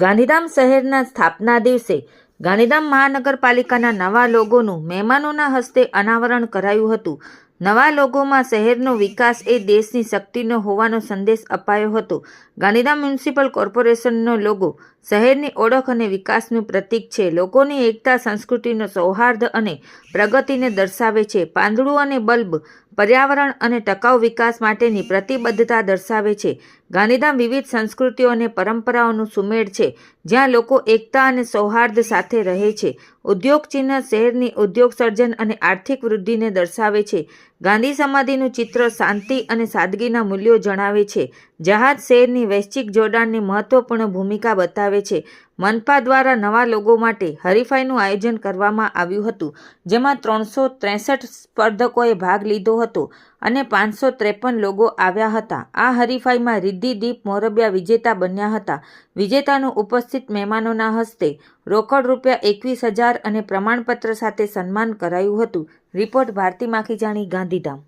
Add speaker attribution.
Speaker 1: ગાંધીધામ શહેરના સ્થાપના દિવસે ગાંધીધામ મહાનગરપાલિકાના નવા લોગોનું મહેમાનોના હસ્તે અનાવરણ કરાયું હતું. નવા લોગોમાં શહેરનો વિકાસ એ દેશની શક્તિનો હોવાનો સંદેશ અપાયો હતો. ગાંધીધામ મ્યુનિસિપલ કોર્પોરેશનનો લોગો શહેરની ઓળખ અને વિકાસનું પ્રતીક છે. લોકોની એકતા, સંસ્કૃતિનો સૌહાર્દ અને પ્રગતિને દર્શાવે છે. પાંદડું અને બલ્બ પર્યાવરણ અને ટકાઉ વિકાસ માટેની પ્રતિબદ્ધતા દર્શાવે છે. ગાંધીધામ વિવિધ સંસ્કૃતિઓ અને પરંપરાઓનું સુમેળ છે, જ્યાં લોકો એકતા અને સૌહાર્દ સાથે રહે છે. ઉદ્યોગ ચિહ્ન શહેરની ઉદ્યોગ સર્જન અને આર્થિક વૃદ્ધિને દર્શાવે છે. ગાંધી સમાધિનું ચિત્ર શાંતિ અને સાદગીના મૂલ્યો જણાવે છે. જહાજ શહેરની વૈશ્વિક જોડાણની મહત્વપૂર્ણ ભૂમિકા બતાવે છે. મનપા દ્વારા નવા લોગો માટે હરીફાઈનું આયોજન કરવામાં આવ્યું હતું, જેમાં ત્રણસો ત્રેસઠ સ્પર્ધકોએ ભાગ લીધો હતો. અને પાંચસો ત્રેપન લોગો આવ્યા હતા. આ હરીફાઈમાં રિદ્ધિ, દીપ, મોરબિયા વિજેતા બન્યા હતા. વિજેતાનું ઉપસ્થિત મહેમાનોના હસ્તે રોકડ રૂપિયા એકવીસ હજાર અને પ્રમાણપત્ર સાથે સન્માન કરાયું હતું. રિપોર્ટ ભારતી માખીજાણી ગાંધીધામ.